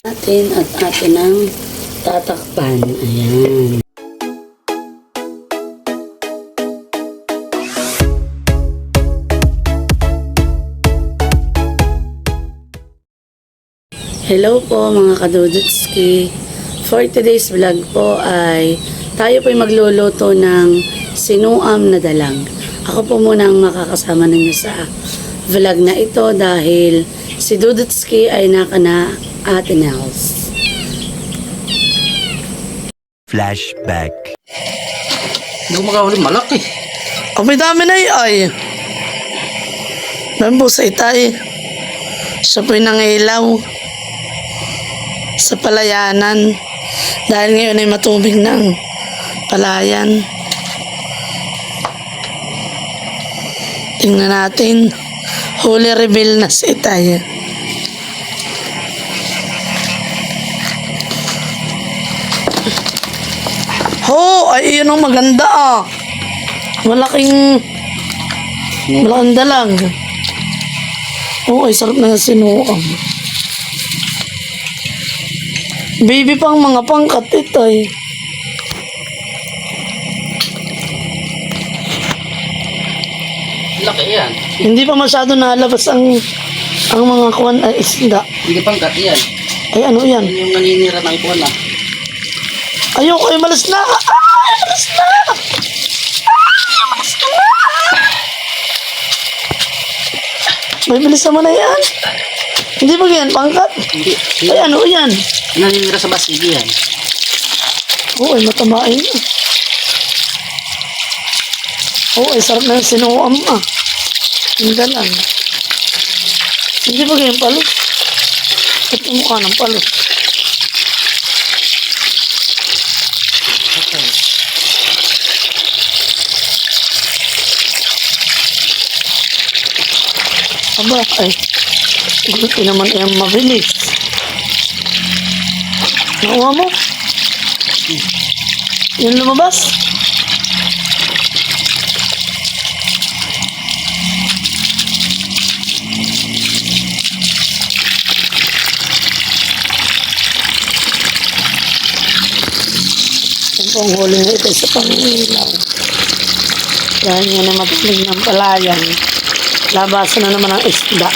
natin at atin ang tatakpan. Ayan. Hello po mga kadudutski. For today's vlog po ay tayo po ay magluluto ng sinuam na dalang. Ako po muna ang makakasama ninyo sa vlog na ito dahil si Dudutski ay nakana Ate Nels. Flashback. Hindi ko makahuli malaki. Ang may dami na eh, ay. Dami po sa itay. Siya po'y nangilaw. Sa palayanan. Dahil ngayon ay matubig ng palayan. Tingnan natin. Holy reveal na si itay. Ho! Ay, yun ang maganda ah. Malaking malaking dalag. Oo, ay sarap na sinuam. Baby pang mga pangkat ito eh. Laki yan. Hindi pa masyado nalabas ang ang mga kuwan ay isda. Hindi pang kat yan. Ay ano yan? Yung naninira ng ikuan ah. Ayoko ay malas na. Ay, malas na. Ay, malas na. May bilis naman na yan. Hindi ba yan pangkat? Hindi. Ay ano yan? Naninira sa basigi yan. Oo, ay matamain na. Oo, ay sarap na yung sinuam ah. Hindi lang. Hindi ba ganyan palo? Ito mukha ng palo. Aba, ay. Hindi naman yung mabilis. Nakuha mo? Yung lumabas? Pong huli na ito sa pangilaw. Dahil yan ay matulig ng palayan. Labasan na naman ang isda.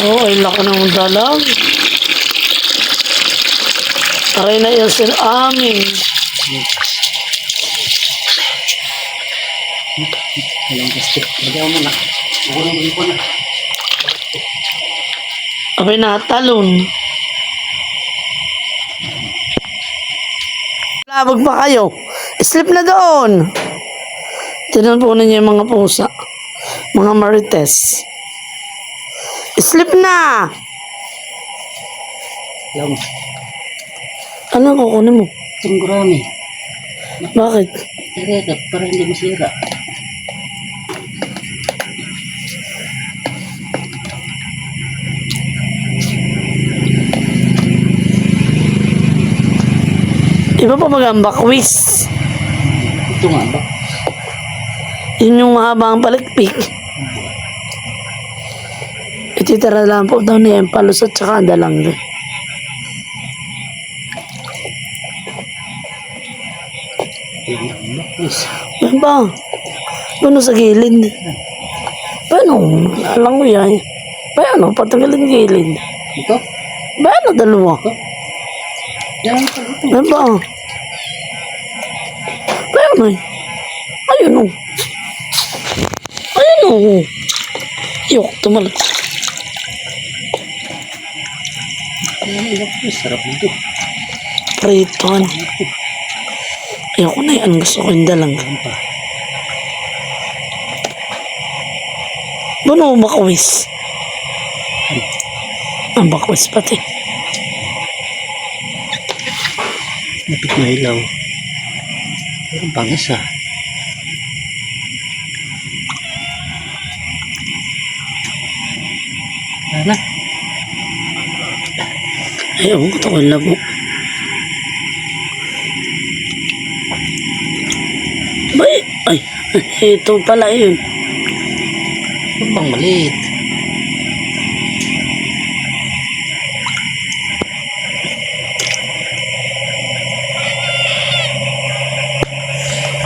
Oo, oh, ay laki ng dalag. Aray na yun sila amin. Abay na, talon. Labag pa kayo. Sleep na doon. Tinan po ninyo yung mga pusa. Mga marites. Sleep na! Mo. Ano kukunin mo? Itong gurami. Bakit? Irete para hindi masira. Iba pa magamba quiz. Ito nga ba? Yun yung mahaba ang palikpik. Ititira lang po daw na yan, palos at saka dalang. Yan ba? Yan? Ano sa gilid? Paano? Alam ko yan. Paano? Patagalin gilid. Ito? Paano dalawa? Yan ito. ito. Yan ba? Paano eh? Ayun o. Ayun o. Yok, ito. Sarap nito. Pritoan. Ayoko na yan. Gusto ko yung dalang. Pa. Buno makawis. Ang bakwis pati. Napit na ilaw. Pero pang isa. na. Ayaw ko ito labo. Bay! Ay! Ito pala yun. Ito bang maliit?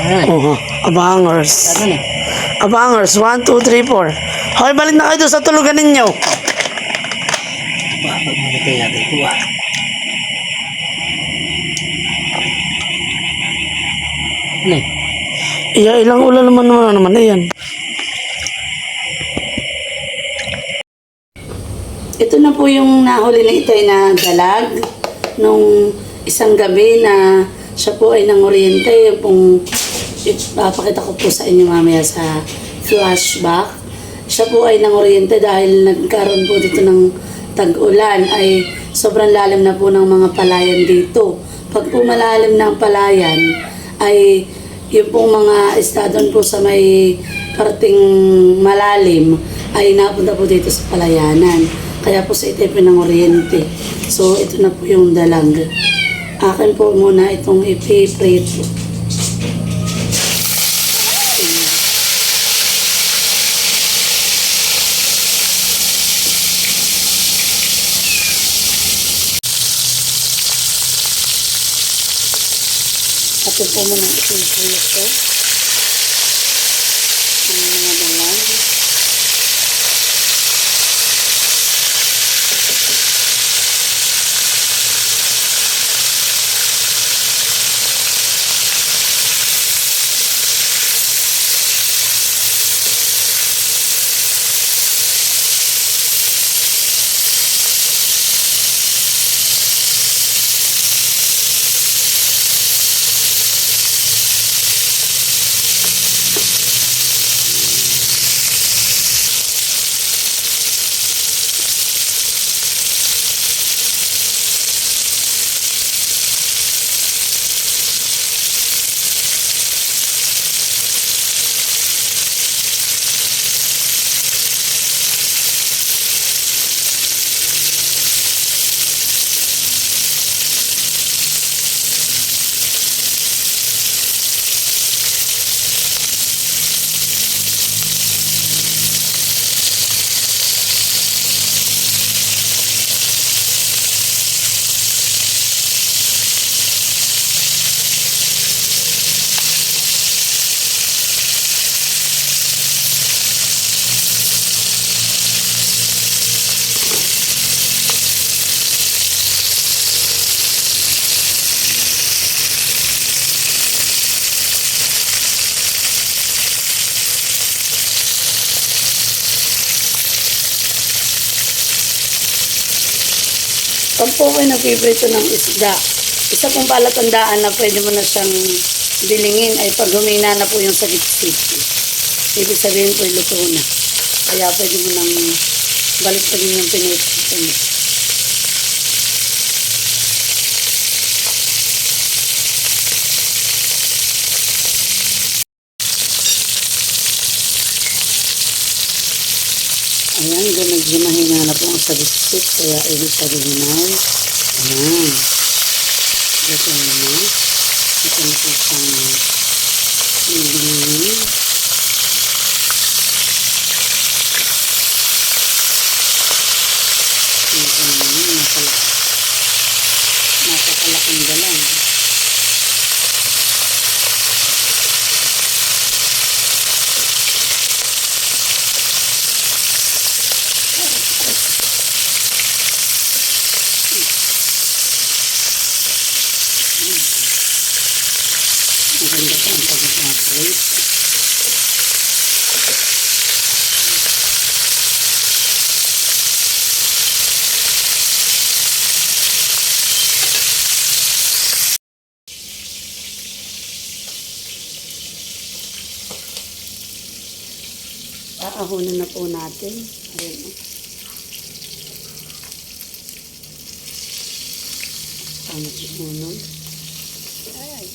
Alright. Uh -huh. Abangers. Ano abangers. 1, 2, 3, 4. Okay, balik na kayo sa tulugan ninyo. Pag mamatay natin ito ah. Ano eh? Iya, ilang ulan naman naman naman yan. Ito na po yung nahuli na itay na dalag nung isang gabi na siya po ay nangoriente. Pong ipapakita ko po sa inyo mamaya sa flashback. Siya po ay nangoriente dahil nagkaroon po dito ng tag-ulan ay sobrang lalim na po ng mga palayan dito. Pag po malalim ang palayan ay yung pong mga estadon po sa may parting malalim ay napunta po dito sa palayanan. Kaya po sa itipin ng Oriente. So, ito na po yung dalag. Akin po muna itong. Ito po muna ipiprito. Ang mga dalag. Pag po kayo nagpiprito ng isda, isa pong palatandaan na pwede mo na siyang bilingin ay pag humina na po yung sagit-sit. Ibig sabihin po luto na. Kaya pwede mo nang balik pa din yung pinito medyo mahina na po ang sagit-sit, kaya ibig sabihin ay, ayan. Ito na. Ito na po siyang bilingin. Ito na, napala- napakalaking dalang. Maganda po ang pag-evaporate. Aahunan na po natin. Ayan o. Unon. Ay.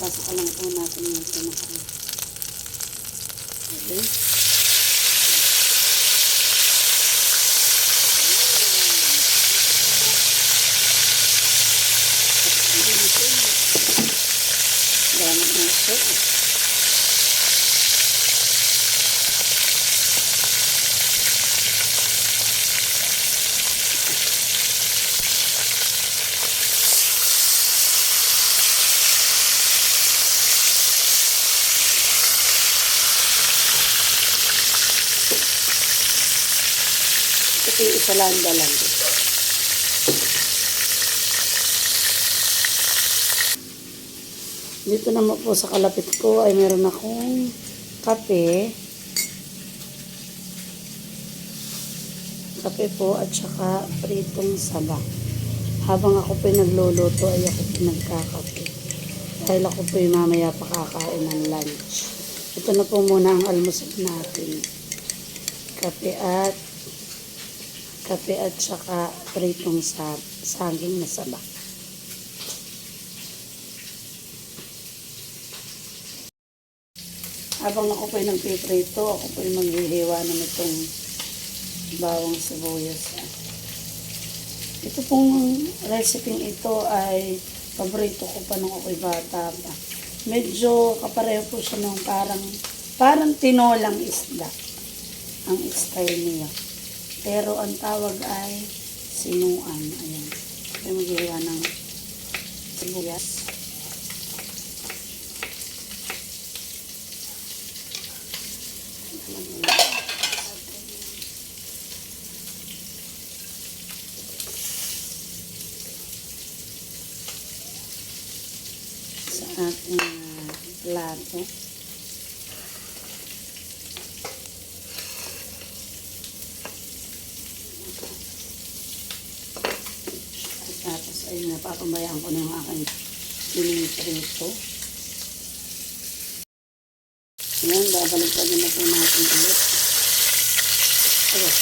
Pasok lang po natin yung pinaka. Okay. Dami ng soup. Ito yung isa lang. Dito naman po sa kalapit ko ay meron akong kape. Kape po at saka pritong saba. Habang ako po nagluluto ay ako po nagkakape. Dahil ako po mamaya pa kakain ng lunch. Ito na po muna ang almusal natin. Kape at kape at saka pritong sa saging na saba. Habang ako po'y nagpiprito, ako po'y maghihiwa ng itong bawang sibuyas. Ito pong recipe ito ay paborito ko pa nung ako'y bata pa. Medyo kapareho po siya nung parang, parang tinolang isda ang style niya. Pero ang tawag ay sinuan. Ayan. Kaya maghihiwa ng sibuyas. sa ating plato. At tapos ay napapabayaan ko na yung aking piniprito. Ayan, babalik pa din na po natin ulit. Ayan.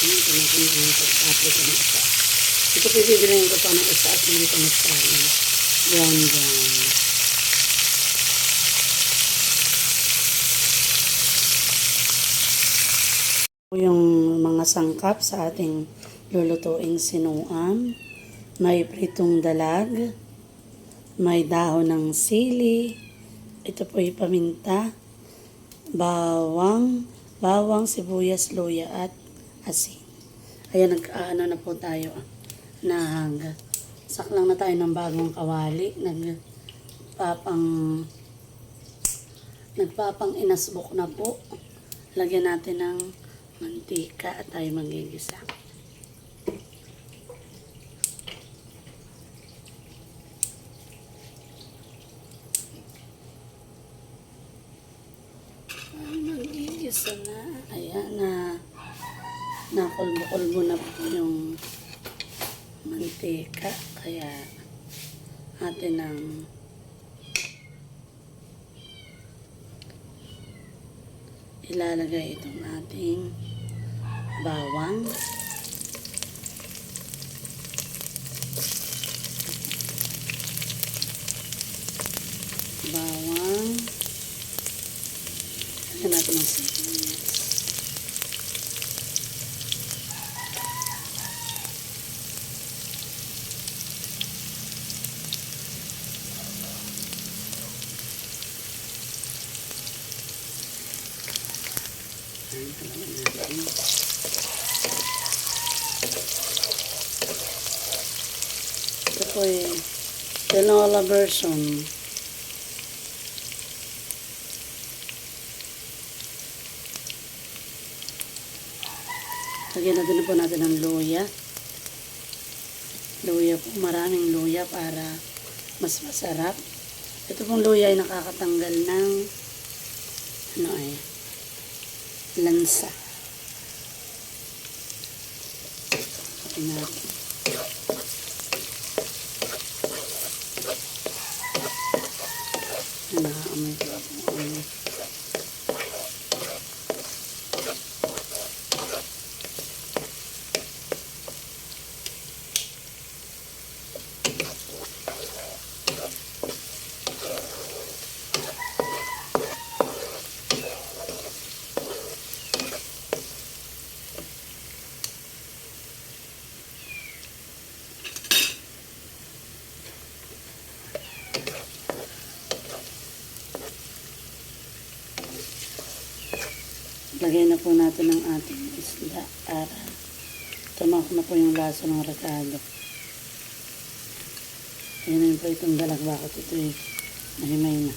Ayan, kinakinig ko sa atin ko ng isa. Bibilihin ko pa ng isa at hindi ko nagsalang. Brown brown. Yung mga sangkap sa ating lulutuing sinuam. May pritong dalag. May dahon ng sili. Ito po yung paminta. Bawang. Bawang, sibuyas, luya at asin. Ayan, nag-ano na po tayo. ah. Nag saklang na tayo ng bagong kawali. Nagpapang nagpapang inasbok na po. Lagyan natin ng mantika at tayo magigisa. Magigisa na. Ayan na. Nakulbo-kulbo na po yung mantika. Kaya atin ang ilalagay itong ating bawang. Ito po eh, tinola version. Lagyan natin na po natin ng luya. Luya po, maraming luya para mas masarap. Ito pong luya ay nakakatanggal ng ano ay lansa. Tingnan natin. Lagay na po natin ang ating isda para tumak na po yung lasa ng rekado. Ayan po itong dalagbakot. Ito eh, nahimay na.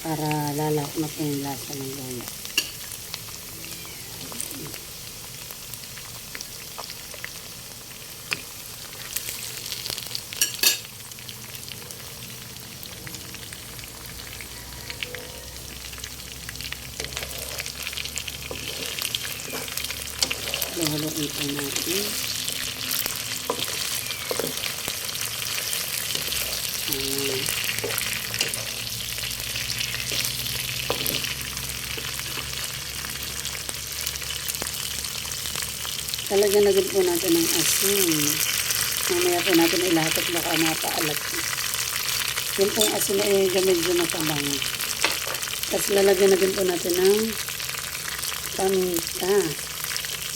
Para lalak na po yung lasa ng lola. Talagyan na din po natin ng asin. Mamaya po natin ilatot baka mapaalat. Yung pong asin ay medyo matabang. Tapos lalagyan na din po natin ng paminta.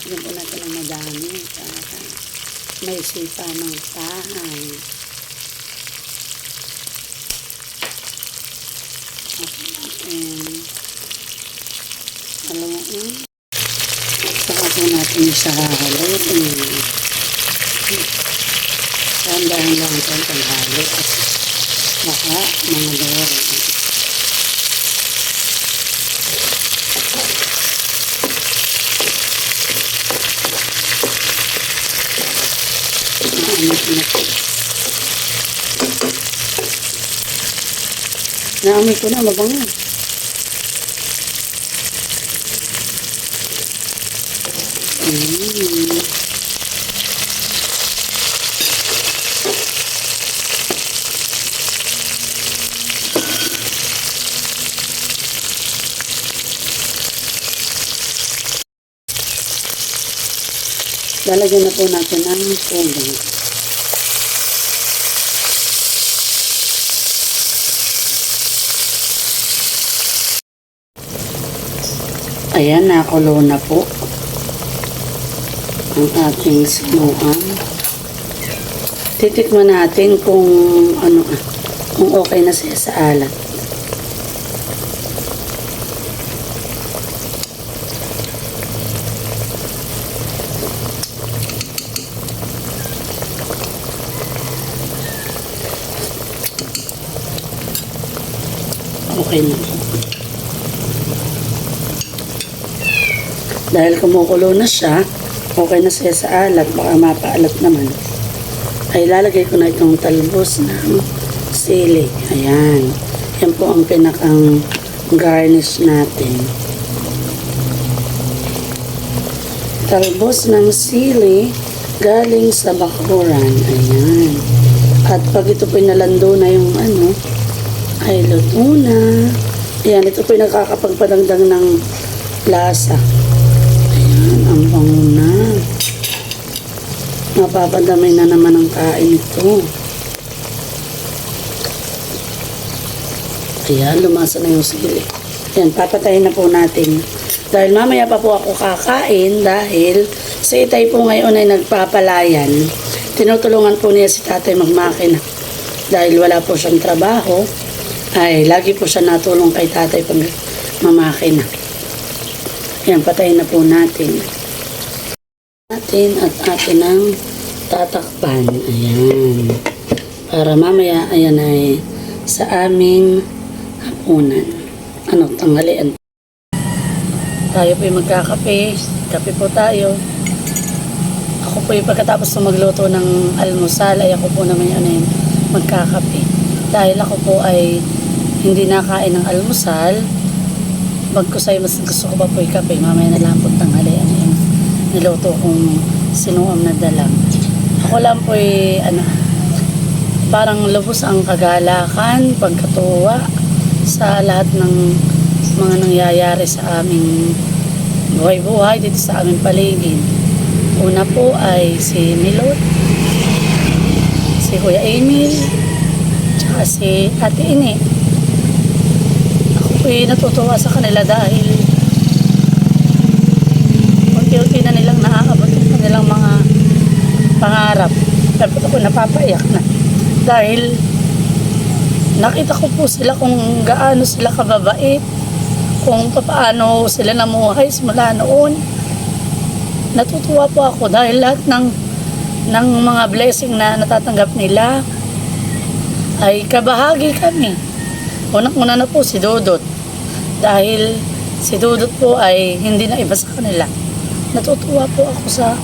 Lagyan po natin ng madami para may sipa ng tahay. Okay natin. Haluin. Saka po natin sa haluin. Dahan-dahan lang po ang paghalo kasi baka mga doro. Naanap na po. Naamoy ko na, mabango. Lalagyan na po natin ang tubig. Ayan, nakulo na po ang ating sinuan. Titikman natin kung ano kung okay na siya sa alat. Na. Dahil kumukulo na siya, okay na siya sa alat, baka mapaalat naman. Ay lalagay ko na itong talbos ng sili. Ayan. Yan po ang pinakang garnish natin. Talbos ng sili galing sa bakuran. Ayan. At pag ito po nalando na yung ano, ay luto na. Ayan, ito po yung nakakapagpadagdag ng lasa. Ayan, ang bango na. Mapapadamay na naman ang kain ito. Ayan, lumasa na yung sili. Ayan, papatayin na po natin. Dahil mamaya pa po ako kakain dahil si Itay po ngayon ay nagpapalayan. Tinutulungan po niya si tatay magmakina. Dahil wala po siyang trabaho, ay lagi po siya natulong kay tatay pag mamakina. Ayan, patayin na po natin natin at atin ang tatakpan. Ayan. Para mamaya, ayan ay sa aming hapunan. Ano, tanghalian. Tayo po magkakape. Kape po tayo. Ako po yung pagkatapos na magluto ng almusal, ay ako po naman yun ay magkakape. Dahil ako po ay hindi nakain ng almusal, bagkus ay mas gusto ko pa po yung kape. Mamaya na lang po tanghalian yung niluto kong sinuam na dalang. Ako lang po ay, ano, parang lubos ang kagalakan, pagkatuwa sa lahat ng mga nangyayari sa aming buhay-buhay dito sa aming paligid. Una po ay si Milot, si Kuya Emil, tsaka si Ate Ini. Ako po ay natutuwa sa kanila dahil unti-unti na nilang naaabot ang kanilang mga Sabi ko ako napapaiyak na. Dahil nakita ko po sila kung gaano sila kababait, kung paano sila namuhay simula noon. Natutuwa po ako dahil lahat ng ng mga blessing na natatanggap nila ay kabahagi kami. Unang-una na po si Dudut. Dahil si Dudut po ay hindi na iba sa kanila. Natutuwa po ako sa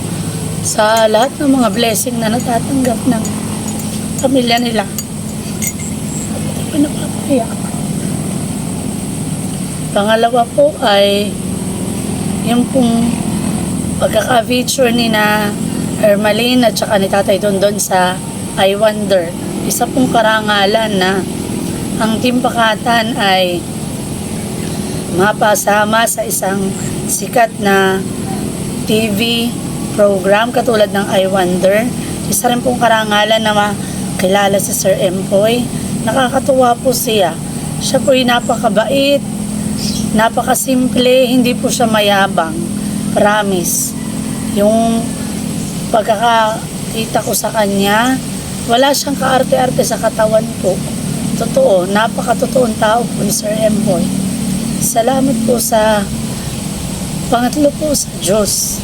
sa lahat ng mga blessing na natatanggap ng pamilya nila. Ako napapayak. Pangalawa po ay yung pong pagkaka-feature ni na Ermaline at saka ni Tatay Dondon sa I Wonder. Isa pong karangalan na ang Team ay mapasama sa isang sikat na TV program katulad ng I Wonder. Isa rin pong karangalan na makilala si Sir Empoy. Nakakatuwa po siya. Siya po'y napakabait, napakasimple, hindi po siya mayabang. Promise. Yung pagkakakita ko sa kanya, wala siyang kaarte-arte sa katawan po. Totoo, napakatotoong tao po ni Sir Empoy. Salamat po sa pangatlo po sa Diyos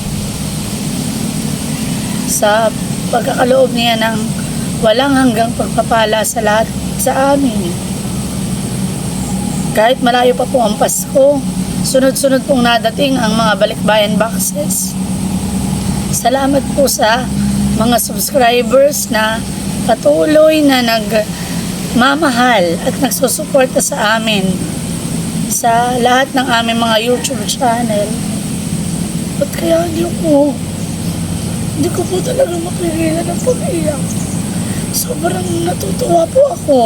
sa pagkakaloob niya ng walang hanggang pagpapala sa lahat sa amin. Kahit malayo pa po ang Pasko, sunod-sunod pong nadating ang mga balikbayan boxes. Salamat po sa mga subscribers na patuloy na nagmamahal at nagsusuporta sa amin sa lahat ng aming mga YouTube channel. Ba't kaya hindi ko hindi ko po talaga mapigilan ang pag-iyak. Sobrang natutuwa po ako.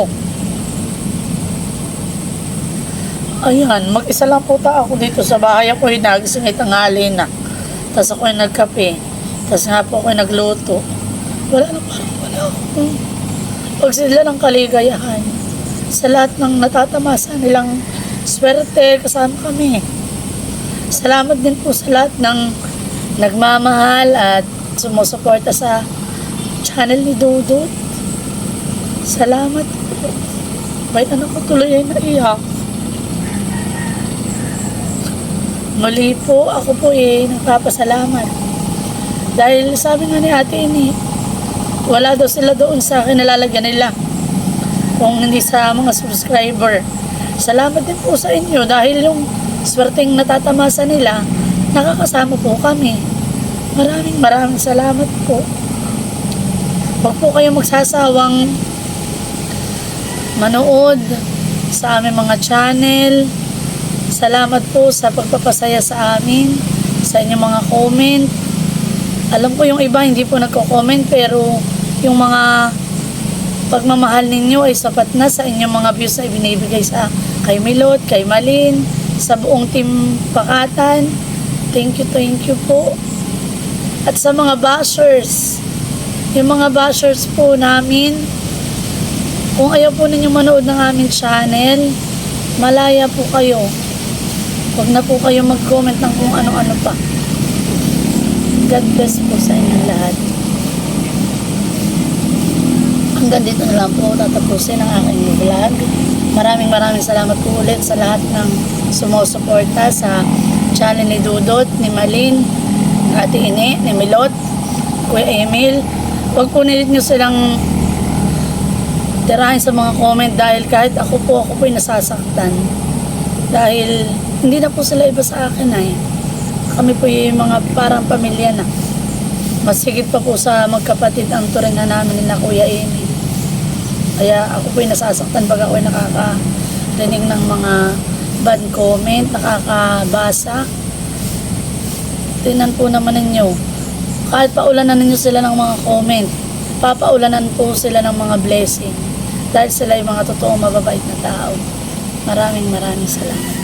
Ayan, mag-isa lang po ta ako dito sa bahay. Ako ay tanghali na. Tapos ako yung nagkape. Tapos nga po ako yung nagluto. Wala na parang wala akong pag sila ng kaligayahan. Sa lahat ng natatamasa nilang swerte, kasama kami. Salamat din po sa lahat ng nagmamahal at sumusuporta sa channel ni Dudut. Salamat po. May anak ko tuloy ay naiyak. Muli po, ako po eh, nagpapasalamat. Dahil sabi nga ni ate ini, wala daw sila doon sa kinalalagyan nila. Kung hindi sa mga subscriber. Salamat din po sa inyo dahil yung swerteng natatamasa nila, nakakasama po kami. Maraming maraming salamat po. Huwag po kayong magsasawang manood sa aming mga channel. Salamat po sa pagpapasaya sa amin, sa inyong mga comment. Alam ko yung iba hindi po nagko-comment pero yung mga pagmamahal ninyo ay sapat na sa inyong mga views na ibinibigay sa kay Milot, kay Malin, sa buong team Pakatan. Thank you, thank you po. At sa mga bashers, yung mga bashers po namin, kung ayaw po ninyo manood ng aming channel, malaya po kayo. Huwag na po kayo mag-comment ng kung ano-ano pa. God bless po sa inyong lahat. Hanggang dito na lang po tatapusin ang aking vlog. Maraming maraming salamat po ulit sa lahat ng sumusuporta sa channel ni Dudot, ni Malin, Ate Ine, ni Milot, Kuya Emil. Huwag po nilit nyo silang tirahin sa mga comment dahil kahit ako po, ako po nasasaktan. Dahil hindi na po sila iba sa akin ay. Kami po yung mga parang pamilya na. Mas higit pa po sa magkapatid ang turingan namin ni na Kuya Emil. Kaya ako po yung nasasaktan pag ako nakakarinig ng mga bad comment, nakakabasa. Tingnan po naman ninyo. Kahit paulanan ninyo sila ng mga comment, papaulanan po sila ng mga blessing. Dahil sila yung mga totoong mababait na tao. Maraming maraming salamat.